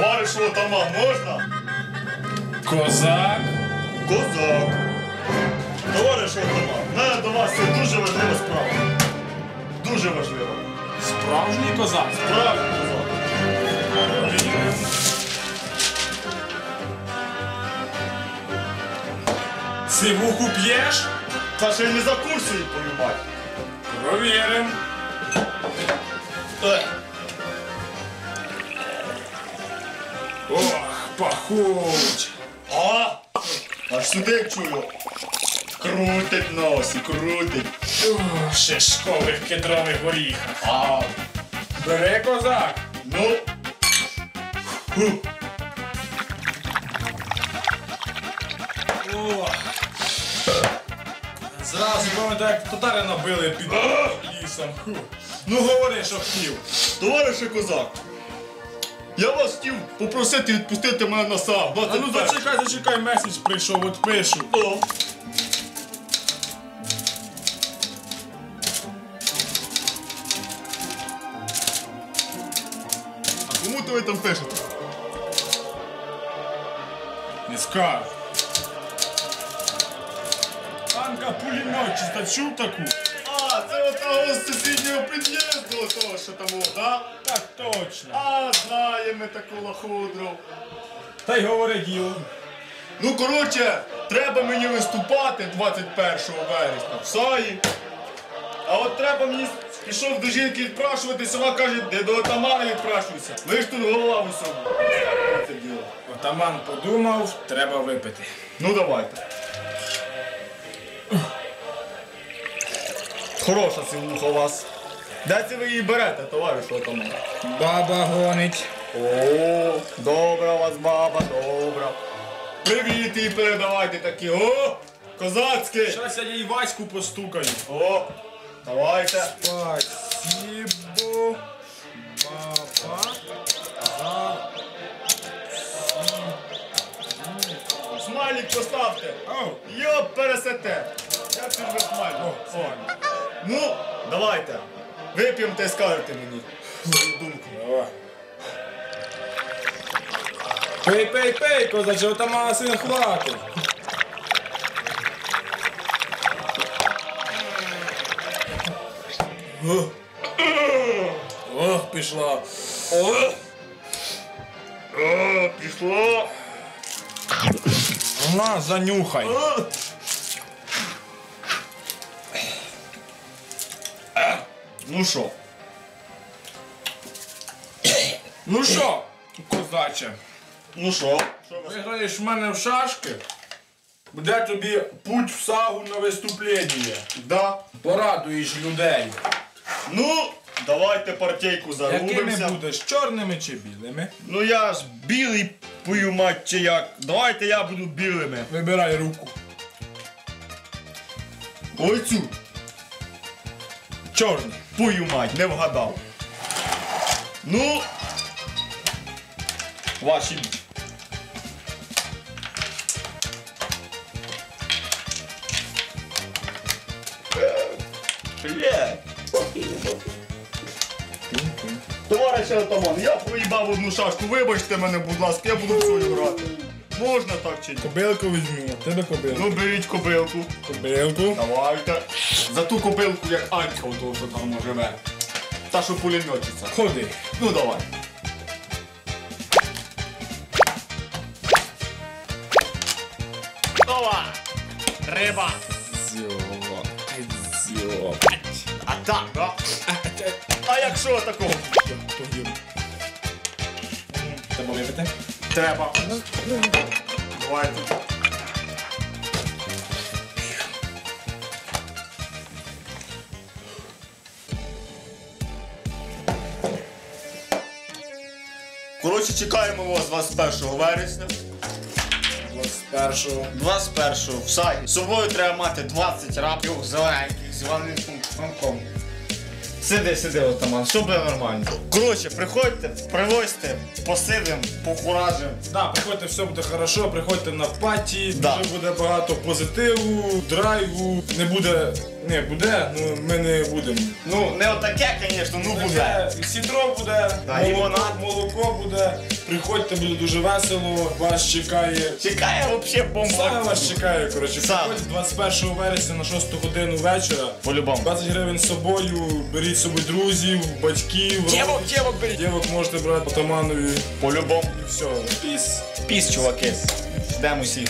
Товаришу отаман, можна? Козак. Козак. Товариш отаман, в мене до вас є дуже важлива справа. Дуже важлива. Справжній козак. Правильно козак. Сивуху п'єш? Та ще й не закусують, твою мать. Провірим. Е, Ох, пахуче. А? Аж сюди чую. Крутить носі, крутить. Ух, шишкових кедрових горіхах. А, Бери козак. ну. Ху. Ох. Зразу пам'ятаю, як татари набили під лісом. Фу. Ну говори, що хотів. Товарише козак, я вас хотів попросити відпустити мене на сам. А ну зачекай, зачекай, меседж прийшов, от пишу. О. А кому то ви там пишете? Не скажу. Анка пулеметчиста чув таку? А, це з сусіднього під'їзду, того, що там, да? Так точно. А, знаємо таку лохудру. Та й говори діло. Ну, коротше, треба мені виступати 21 вересня в Саї. А от треба мені пішов до жінки відпрашуватися, вона каже, де до отамана відпрашуйся. Ви ж тут голова в усьому. Отаман подумав, треба випити. Ну давайте. Хороша сивуха у вас. Де це ви її берете, товариш отаман? Баба гонить. О, добра у вас баба, добра. Привіт і передавайте такі. О, козацькі. Щас я їй Ваську постукаю. О, давайте. Спасибо, баба, за... Смайлик поставте. Йоп, пересете. Як ж ви смайлик? О, О. Ну, давайте. Вип'ємо та й скажете мені свою думку. давай. Пей, пей, пей, козаче, отамана син хватить. Ох, пішла. О, О пішло. На, занюхай. О. Ну що? Ну що, козаче, Ну що? Виграєш в мене в шашки, буде тобі путь в сагу на виступлення. Да. Порадуєш людей. Ну, давайте партійку Якими зарубимося. будеш, чорними чи білими? Ну я ж білий пою мать чи як. Давайте я буду білими. Вибирай руку. Оцю. Чорні. Пою мать, не вгадав. Ну. Ваші. б- Блядь. Товариш Атаман, я проїбав одну шашку, вибачте мене, будь ласка, я буду в свою грати. Можна так чи ні? Кобилку візьму, а тебе кобилку. Ну беріть кобилку. Кобилку. Давайте. За ту кобилку, як Анька, ото, що там живе. Та, що пулеметчиця. Ходи. Ну давай. Ова! Риба! Зьо. Зьо. А так, да? А якщо такого? Поїм. Треба випити? Треба. Давайте. Коротше, чекаємо вас 21 вересня. Ось першого. 21 в саді. З собою треба мати 20 рабів зеленьких з ванильним франком. Сиди, сиди, отаман, все буде нормально. Коротше, приходьте, привозьте, посидим, покуражим. Да, приходьте, все буде хорошо, приходьте на паті, Да. дуже буде багато позитиву, драйву, не буде Не, буде, ну ми не будемо. Ну, не отаке, звісно, ну буде. Сідро буде, Да, молоко, молоко буде. Приходьте, буде дуже весело. Вас чекає. Чекає взагалі Саме бомба. вас чекає, коротше. Саме. Приходьте 21 вересня на 6 годину вечора. По-любому. 20 гривень з собою, беріть з собою друзів, батьків, Дівок, родичів. дівок беріть. Дівок можете брати атаманові По-любому. і все. Піс. Піс, чуваки. Ждемо усіх.